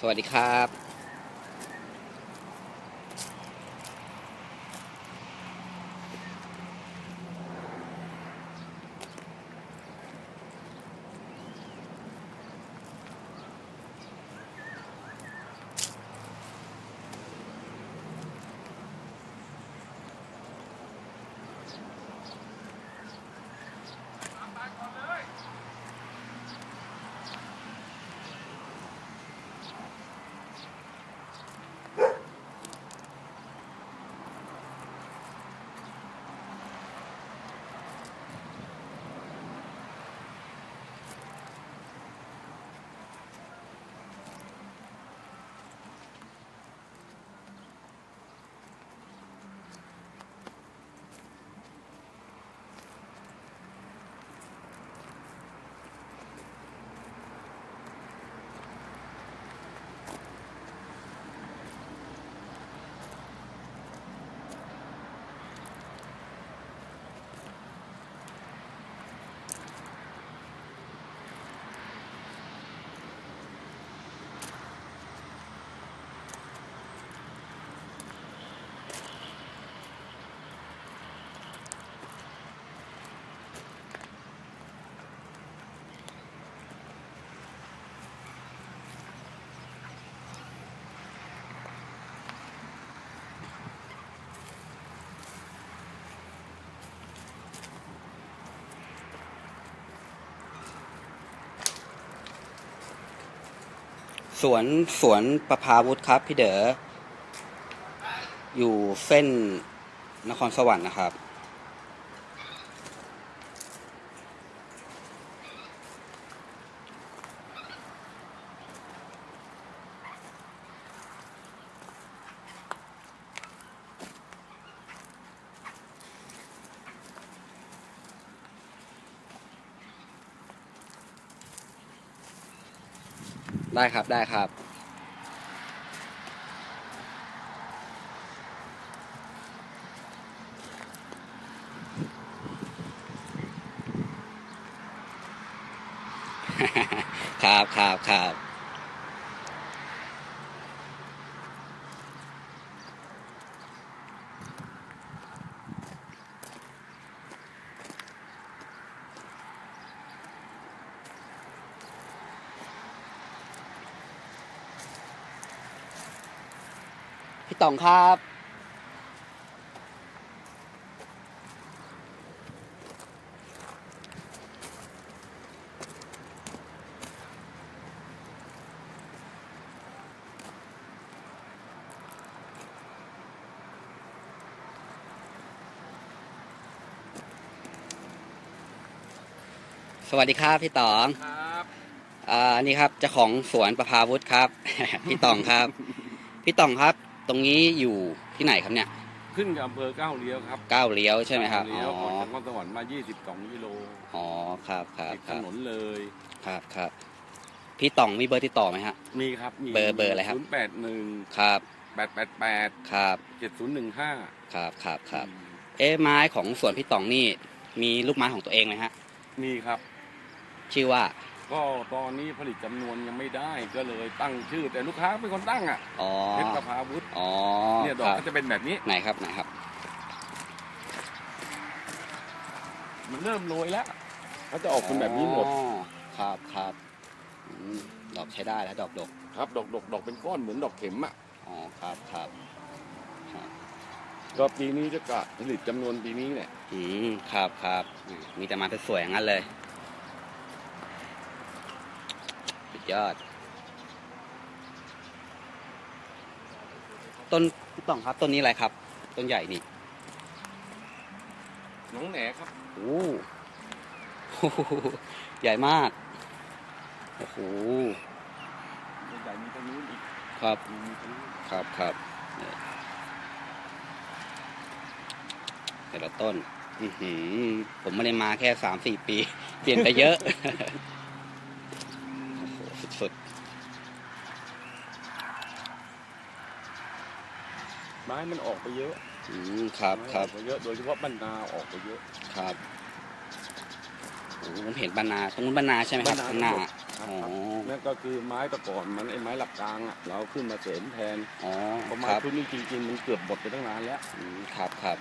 สวัสดีครับ สวนสวนประภาวุธครับ พี่เด๋ออยู่เส้นนครสวรรค์นะครับ ได้ครับได้ครับ ครับครับครับ ต๋องครับ สวัสดีครับพี่ต๋องครับอ่านี่ครับเจ้าของสวนประภาวุธครับ พี่ต๋องครับ พี่ต๋องครับ ตรงนี้อยู่ที่ไหนครับเนี่ยขึ้นกับอำเภอเก้าวเลี้ยวครับก้าวเลี้ยวใช่ไหมครับเก้าวอ๋เลี้ยวอออกจากนครสวรรค์มา 22กิโลอ๋อครับครับติดคถรับนนเลยครับครับพี่ต๋องมีเบอร์ติดต่อไหมฮะ มีครับมีเบอร์เบอร์อะไรครับ ศูนย์แปดหนึ่งครับแปดแปดแปดครับเจ็ดศูนย์หนึ่งห้าครับครับครับเอ๊ะไม้ของสวนพี่ต๋องนี่มีลูกไม้ของตัวเองไหมฮะมีครับ ชื่อว่า ก็ตอนนี้ผลิตจำนวนยังไม่ได้ก็เลยตั้งชื่อ แต่ลูกค้าเป็นคนตั้งอะอ๋อเพชรประภาวุฒิอ๋อเนี่ยดอคกรับก็จะเป็นแบบนี้ ไหนครับไหนครับ มันเริ่มโรยแล้วเขาจะออกเป็นแบบนี้หมดอ๋อครับครับอืมดอกใช้ได้แล้วดอกดกครับ ดอกดอกดอกเป็นก้อนเหมือนดอกเข็มอะอ๋อครับครับครับก็ปีนี้จะกะผลิตจำนวนปีนี้เนี่ยอืมครับครับอืมมีแต่ไมาสวยๆอย่างนั้นเลยสุด ยอด ต้นพี่ต้องครับต้นนี้อะไรครับ ต้นใหญ่นี่น้องแหนครับโอ้โหใหญ่มากโอ้โหใหญ่มีตรงนู้นอีกครับ มีตรงนู้นครับครับเนี่ยแต่ละต้น อือหือผมไม่ได้มาแค่สามสี่ปี เปลี่ยนไปเยอะโอ้โห สุดไม้มันออกไปเยอะๆ อืม ครับครับไม้ออกไปเยอะ โดยเฉพาะบรรดาออกไปเยอะ ครับโอ้โหผมเห็นบรรณาตรงนู้นบรรณาใช่ไหมครับบรรณาข้างหน้าทั้งหมดครับอ๋อครับนั่นก็คือไม้ตะก่อนมันไอ้ไม้หลักกลางอะ เราขึ้นมาเสริมแทนอ๋อเพราะคไม้รับชุดนี้จริงๆ มันเกือบหมดไปตั้งนานแล้ว อืมครับครับ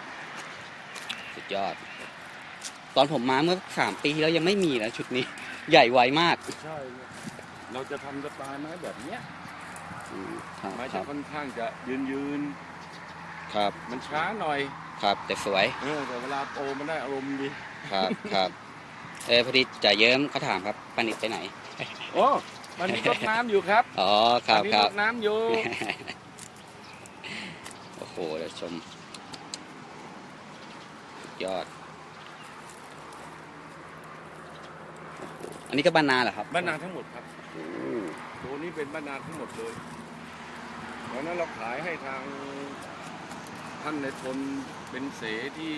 สุดยอด ตอนผมมาเมื่อสามปีที่แล้วยังไม่มีนะชุดนี้ ใหญ่ไวมาก ใช่ เนี่ยเราจะทำสไตล์ไม้แบบเนี้ยอืมครับไม้คจะรับค่อนข้างจะยืนยืนครับๆมันช้าหน่อยครับแต่สวยเออแต่เวลาโตมันได้อารมณ์ดีครับครับเออพอดีจ่าเยิ้มเขาถามครับปานิดไปไหนโอ้มันมีรดน้ำอยู่ครับอ๋อครับมันมีครรับดน้ำอยู่ โอ้โหเดี๋ยวชมสุดยอดโอ้โหอันนี้ก็บ้านนาเหรอครับ บ้านนาทั้งหมดครับโอ้ ตัวนี้เป็นบ้านนาทั้งหมดเลยเพราะฉะนั้นเราขายให้ทางท่านในทนเป็นเสที่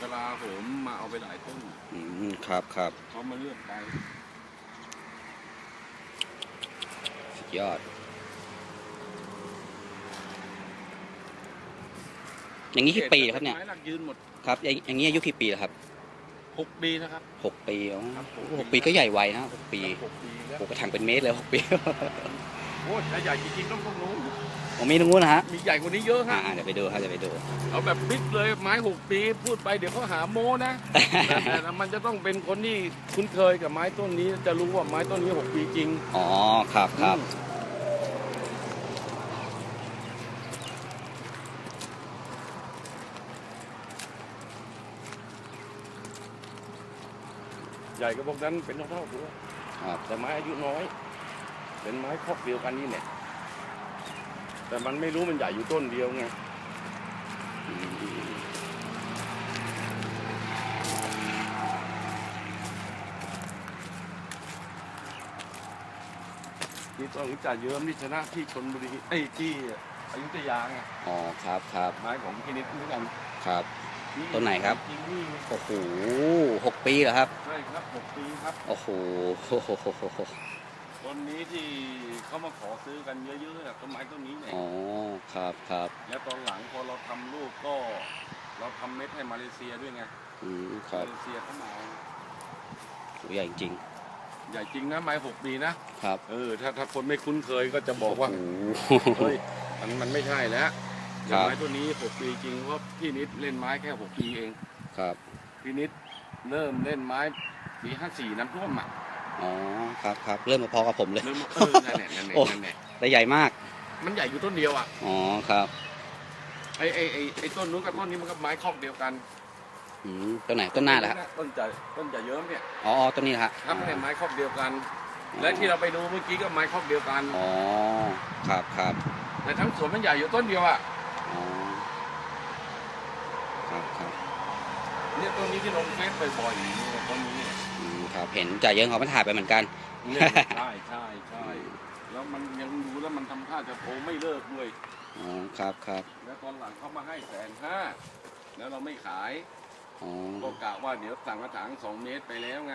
กลาโหมมาเอาไปหลายต้นอืมครับครับเขามาเลือกไปสุดยอด อย่างนี้กี่ปีแล้วครับเนี่ย ไม้หลักยืนหมด ครับ อย่างอย่างนี้อายุกี่ปีแล้วครับ หกปีนะครับ หกปีอ๋อครับหกหกปีปีก็ใหญ่ไวนะหกปีหกปีแล้วโอ้กระถางเป็นเมตรเลยหกปีโอ้ถ้าใหญ่จริงๆต้องต้องรู้ผมมีตรงนู้นนะฮะมีใหญ่กว่านี้เยอะอ่าฮะอ่าเดี๋ยวไปดูครับเดี๋ยวไปดูเอาแบบบิ๊กเลยไม้หกปีพูดไปเดี๋ยวเขาหาโม้นะแต่แต่มันจะต้องเป็นคนที่คุ้นเคยกับไม้ต้นนี้จะรู้ว่าไม้ต้นนี้หกปีจริง อ๋อครับครับ ใหญ่กับพวกนั้นเป็นเท่าๆตัวครับแต่ไม้อายุน้อย เป็นไม้ครอบเดียวกันนี่เนี่ยแต่มันไม่รู้มันใหญ่อยู่ต้นเดียวไงอืมนี่ต้นจ่าเยิ้มนี่ชนะที่ชนบุรีไอ้ยที่อยุธยาไงอ๋อครับครับไม้ของพินิจเหมือนกันครับ ต้นไหนครับจริงนี่โอ้โหหกปีเหรอครับ ใช่ครับหกปีครับ โอ้โหต้นนี้ที่เขามาขอซื้อกันเยอะๆอะต้นไม้ต้นนี้เนี่ยอ๋อ ครับครับ แล้วตอนหลังพอเราทำลูกก็ เราทำเม็ดให้มาเลเซียด้วยไง อืมครัมาบเลเซียเข้ามาเอาโหใหญ่จริงใหญ่จริงนะไม้หกปีนะ ครับ เออ ถ้าถ้าคนไม่คุ้นเคยก็จะบอกว่า โอ้โหเฮ้ย มันมันไม่ใช่แล้ว ครับไม้ตัวนี้หกปีจริงเพราะพี่นิดเล่นไม้แค่หกปีเองครับพี่นิดเริ่มเล่นไม้ปีห้าสี่น้ำท่วมอะอ๋อครับครับเริ่มมาพอกับผมเลยเริ่มเออนั่นแหละนั่นแหละโอ้นั่นแหละแต่ใหญ่มาก มันใหญ่อยู่ต้นเดียวอะอ๋อครับไอ้ไอ้ไอ้ไอ้ต้นนู้นกับต้นนี้มันก็ไม้คอกเดียวกันอืมต้นไหนต้นหน้าเหรอฮะต้นจะต้นจะเยิ้มเนี่ยอ๋ออ๋อต้นนี้นะฮะทำในไม้คอกเดียวกัน และที่เราไปดูเมื่อกี้ก็ไม้คอกเดียวกันอ๋อครับครับแต่ทั้งสวนมันใหญ่อยู่ต้นเดียวอะอ๋อ ครับครับเนี่ยต้นนี้ที่ลงเฟซบ่อยๆเนี่ยต้นนี้เนี่ยอืมครับเห็นจ่าเยิ้มเขามาถ่ายไปเหมือนกัน เนี่ยใช่ใช่ใช่แล้วมันยังดูแล้วมันทำท่าจะโตไม่เลิกด้วย อ๋อครับครับแล้วตอนหลังเขามาให้แสนห้าแล้วเราไม่ขายอ๋อ ก็กะว่าเดี๋ยวสั่งกระถางสองเมตรไปแล้วไง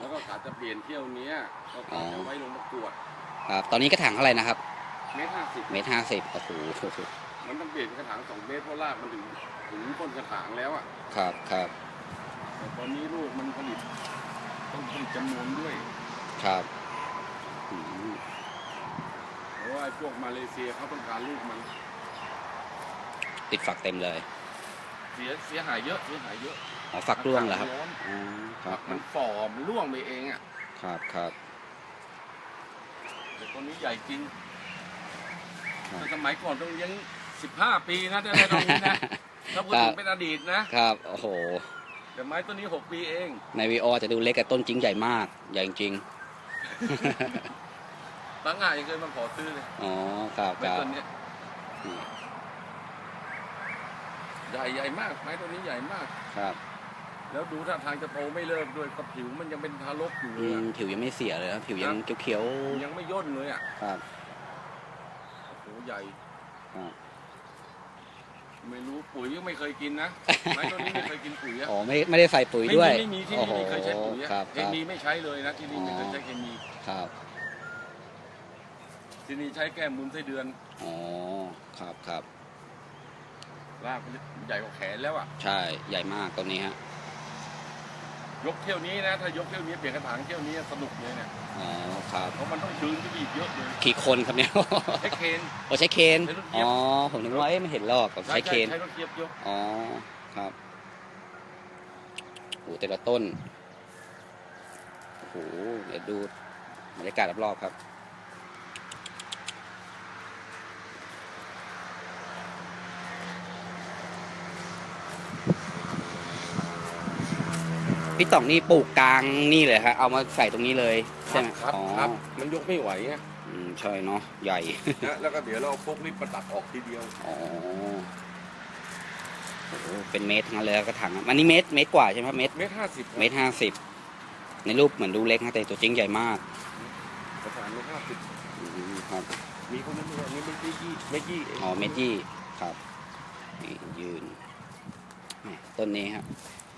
แล้วก็กะจะเปลี่ยนเที่ยวเนี้ยก็กะจะไว้ลงประกวดครับตอนนี้กระถางเท่าไหร่นะครับ เมตรห้าสิบเมตรห้าสิบโอ้โห มันต้องเปลี่ยนกระถางสองเมตรเพราะรากมันถึงถึงต้นกระถางแล้วอะครับครับแต่ตอนนี้ลูกมันผลิตต้องผลิตจำนวนด้วยครับอืมเพราะว่าไอ้พวกมาเลเซียเขาต้องการลูกมันติดฝักเต็มเลยเสียเสียหายเยอะเสียหายเยอะอ๋อฝักร่วงเหรอครับอากาศนอ๋อคร้รัอบนมันฝ่อมันร่วงไปเองอะครับครับแต่ตัวนี้ใหญ่จริงครับแต่สมัยก่อนต้องเลี้ยง สิบห้าปีนะได้ได้ตรงนี้นะถ้าพูดถึงเป็นอดีตนะครับ โอ้โห แต่ไม้ต้นนี้หกปีเอง ในวีโอจะดูเล็กแต่ต้นจริงใหญ่มาก ใหญ่จริงบางงานยังเคยมาขอซื้อเลย อ๋อ ครับไม้ครับต้นเนี้ยใหญ่ใหญ่มาก ไม้ต้นนี้ใหญ่มาก ครับ แล้วดูท่าทางจะโตไม่เลิกด้วยกับผิวมันยังเป็นทารกอยู่เลอืยมอะผิวยังไม่เสียเลยนะผิวยังเขียวยังไม่ย่นเลยอะๆครับ โอ้โหใหญ่ ครับ ไม่รู้ปุ๋ยก็ไม่เคยกินนะไม้ต้นนี้ไม่เคยกินปุ๋ยอะอ๋อไม่ไม่ได้ใส่ปุ๋ยด้วยไม่มีที่โอ้นี่โหไม่เคยใช้ปุ๋ยอะครับเคครับมีไม่ใช้เลยนะที่นี่ไม่เคยใช้เคมีครับที่นี่ใช้แก้มูลไส้เดือนอ๋อครับครับรากมันใหญ่กว่าแขนแล้วอะใช่ใหญ่มากต้นนี้ฮะ ยกเที่ยวนี้นะถ้ายกเที่ยวนี้เปลี่ยนกระถางเที่ยวนี้สนุกเลยเนี่ยอ๋อครับ เพราะมันต้องชื้นที่อีกเยอะเลยกี่คนครับเนี่ยใช้เคนโอ้ใช้เคนใช้รถเจี๊ยบอ๋อผมนึกว่าเอ๊ะไม่เห็นหรอกผมใช้เคนใช้รถเทียบยกอ๋อครับโอ้แต่ละต้นโอ้โหเดี๋ยวดูบรรยากาศรอบๆครับ พี่ต่องนี่ปลูกกลางนี่เลยครับเอามาใส่ตรงนี้เลยใช่ไหมครับอ๋อครับ มันยกไม่ไหวไงอืมใช่เนาะใหญ่ นะแล้วก็เดี๋ยวเราเอาพวกนี้ประดับออกทีเดียว อ๋อโอ้โหเป็นเมตรทั้งนั้นเลยกระถางอะอันนี้เมตรเมตรกว่าใช่ไหมครับเมตรเมตรห้าสิบเมตรห้าสิบในรูปเหมือนดูเล็กนะแต่ตัวจริงใหญ่มากกระถางเมตรห้าสิบอืมครับมีคนนั้นด้วยอันนี้เมตรยี่เมตรยี่เองอ๋อเมตรยี่ครับนี่ยืนแหม่ต้นนี้ครับ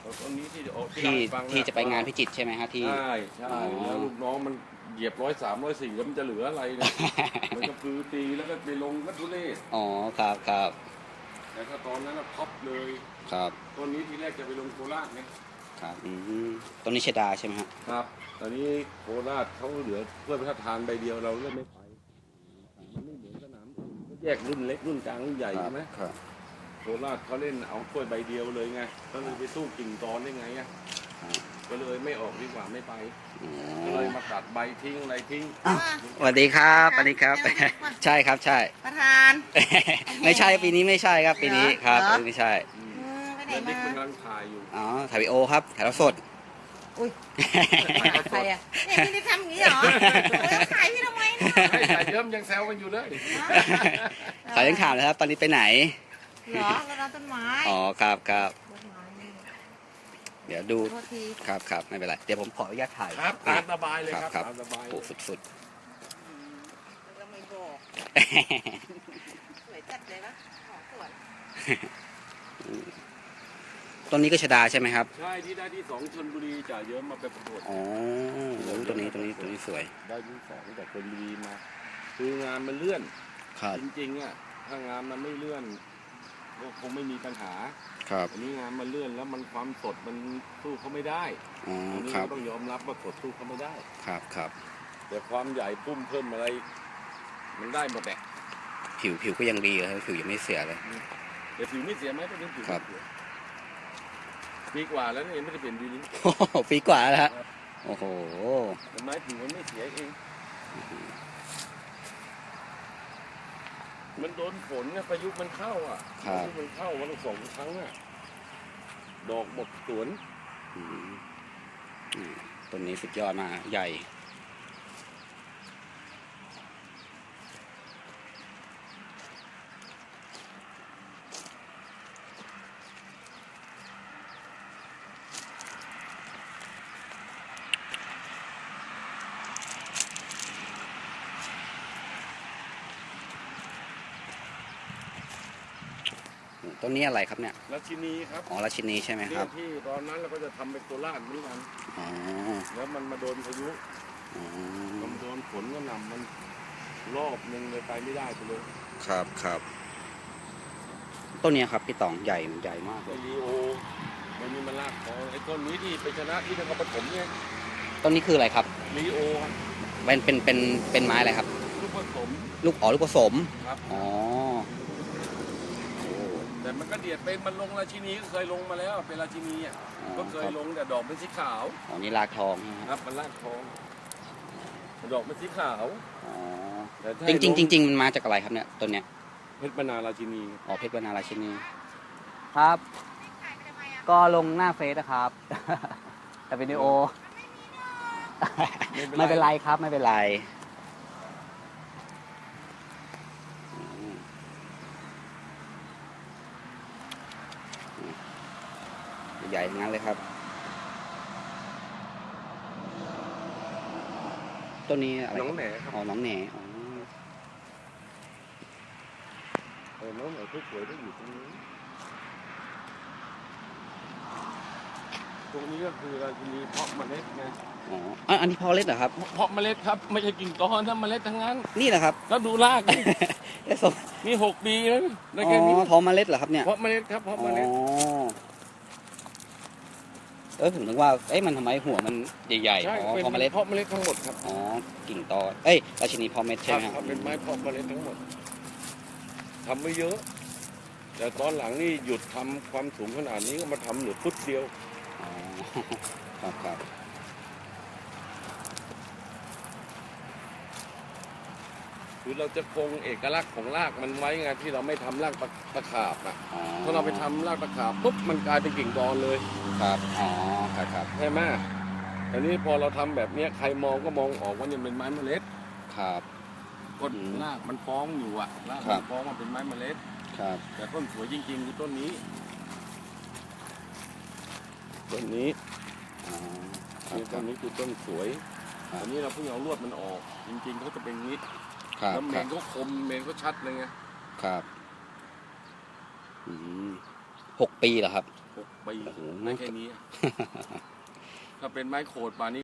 แล้วต้นนี้ที่เดี๋ยวเอาที่เล่าให้ฟังนที่จะไปงานพิจิตรใช่ไหมครับที่ ใช่ใช่อ๋อ แล้วลูกน้องมันเหยียบร้อยสามร้อยสี่แล้วมันจะเหลืออะไรเนี่ย มันก็คือตีแล้วก็ไปลงก็ทุเรศอ๋อครับครับแต่ถ้าตอนนั้นน่ะพับเลยครับต้นนี้ทีแรกจะไปลงโคราชไงครับอืมต้นนี้ชดาใช่ไหมครับครับ ตอนนี้โคราชเขาเหลือเพื่อพระราชทานใบเดียวเราเลยไม่ไปมันไม่เหมือนสนามอื่นเขาแยกรุ่นเล็กรุ่นกลางรุ่นใหญ่ใช่ไหมครับ โคราชเขาเล่นเอาถ้วยใบเดียวเลยไงก็เลยไปสู้กิ่งตอนได้ไงอะก็เลยไม่ออกดีกว่าไม่ไปอ๋ก็อเลยมาตัดใบทิ้งอะไรทิ้งอ้าวสวัสดีครับสวัสดีครับ ใช่ครับใช่ ประธาน ไม่ใช่ปีนี้ไม่ใช่ครับปีนี้ครับเหรอปีนี้ไม่ใช่อืมอืมไปไหนเพื่อนมาเด็กกำลังถ่ายอยู่อ๋อถ่ายวิดีโอครับถ่ายทอดสดอุ้ยใครอะเนี่ยพี่ได้ทำอย่างนี้เหรอโอ้ยขายพี่ทำไมเนี่ยใช่ถ่ายเยิ้มยังแซวกันอยู่เลยขายยังข่าวเลยครับ ตอนนี้ไปไหน เหรอแล้วเราต้นไม้อ๋อครับครับต้นไม้นี่เดี๋ยวดูโทษทีครับครับไม่เป็นไรเดี๋ยวผมขออนุญาตถ่ายครับตามสบายเลยครับครับตามสบายโอ้สุดสุดอืมแล้วก็ไม่บอกสวยจัดเลยนะของสวยต้นนี้ก็ชดาใช่ไหมครับใช่ที่ได้ที่สองชนบุรีจ่าเยิ้มมาไปประกวดอ๋อโอ้ตัวนี้ตัวนี้ตัวนี้สวยได้ที่สองจากชนบุรีมา คืองานมันเลื่อน ครับจริงๆอะถ้างานมันไม่เลื่อน ก็คงไม่มีปัญหาครับอันนี้งานมันเลื่อนแล้วมันความสดมันสู้เขาไม่ได้อ๋ออันนี้ครับเราต้องยอมรับว่าสดสู้เขาไม่ได้ ครับครับแต่ความใหญ่พุ่มเพิ่มอะไร มันได้หมดแหละผิวผิวก็ยังดีเลยผิวยังไม่เสียเลย แต่ผิวไม่เสียไหมก็ยังผิวครับไม่เสียปีกว่าแล้วเนี่ยยังไม่ได้เปลี่ยนดีนี้โอ้โหปีกว่าแล้วฮะโอ้โหทำไมผิวมันไม่เสียเอง มันโดนฝนเนี่ยพายุมันเข้าอะครับพายุมันเข้าวันละสองครั้งอะ ดอกหมดสวน อืมอืมต้นนี้สุดยอดมากใหญ่ ต้นนี้อะไรครับเนี่ยราชินีครับอ๋อราชินีใช่ไหมคเนี่รัยบที่ตอนนั้นเราก็จะทำเป็นโคราชเหมือนกันอ๋อแล้วมันมาโดนพายุอ๋อมันโดนฝนก็นำมันรอบหนึ่งเลยไปไม่ได้ไปเลยครับครับ ต้นเนี้ยครับพี่ตองใหญ่มันใหญ่มากเลไอ้ยลีโอมันมีมันลากคอไอ้ต้นนี้ที่ไปชนะที่นครปฐมเนี่ยต้นนี้คืออะไรครับลีโอครับเป็นเป็นเป็นเป็นไม้อะไรครับลูกผสมลูกอ๋อลูกผสมครับอ๋อโอ้ แต่มันก็เดียดเป็นมันลงราชินีก็เคยลงมาแล้วเป็นราชินีอะอ๋อ ก็เคยลงแต่ดอกเป็นสีขาวอ๋อนี่ลากทองใช่ไหมคครับรับมันลากทองดอกเป็นสีขาวอ๋อแต่ถ้าจริงจริงให้ลจริงๆมันมาจากอะไรครับเนี่ยต้นเนี้ยเพชรบรรณาราชินี อ๋อเพชรวรรณาราชินีครับ ก็ลงหน้าเฟซนะครับ แต่วิดีโอ ไม่เป็นไรครับ ไม่เป็นไร ใหญ่ทั้งนั้นเลยครับ ต้นนี้อะไรน้องครับแหนครับอ๋อน้องแหน่อ๋อเออน้องแหนทุกสวยๆต้องอยู่ตรงนี้ตรงนี้ก็คือราชินีเพาะเมล็ดไงอ๋ออะอันนี้พอเล็ดเหรอครับ เพาะเมล็ดครับ ไม่ใช่กิ่งตอนถ้าเมล็ดทั้งนั้น นี่แหละครับแล้วดูรากดิได้สมมีหกปีแล้วได้อ๋แค่นี้อพอเมล็ดเหรอครับเนี่ย เพาะเมล็ดครับเพาะอ๋เมล็ดอแต่อผมนึกว่าเอ้ยมันทำไมหัวมันใหญ่ๆใช่อ๋อเป็นเพราะเมล็ดเพาะเมล็ดทั้งหมดครับอ๋อกิ่งตอเอ้ยราชินีเพอเม็ดใช่ไหมคครัรับบเป็นไม้เพาะเมล็ดทั้งหมดทำไม่เยอะ แต่ตอนหลังนี่หยุดทำความสูงขนาดนี้ก็มาทำเหลือฟุตเดียวอ๋อครับครับ คือเราจะคงเอกลักษณ์ของรากมันไว้ไงที่เราไม่ทำรากตะตะขาบอะอ๋อถ้าเราไปทำรากตะขาบปุ๊บมันกลายเป็นกิ่งดอนเลยครับอ๋อครับครับใช่ไหมอันนี้พอเราทำแบบเนี้ยใครมองก็มองออกว่าเนี่ยเป็นไม้เมล็ดครับก็อืมรากมันฟ้องอยู่อะรากครัมับ นฟ้องมันเป็นไม้เมล็ด ครับแต่ต้นสวยจริงๆคือต้นนี้ต้นนี้อ๋อครับนี่คต้รันบนี้คือต้นสวยครับ อันนี้เราเพิ่งเอาลวดมันออก จริงๆเขาจะเป็นอย่างนี้ ครับแล้วเมครับนก็คมเมนก็ชัดเลยไงครับอืมหกปีเหรอครับหกปีโอ้โห ได้แค่นี้ ถ้าเป็นไม้โขดป่านนี้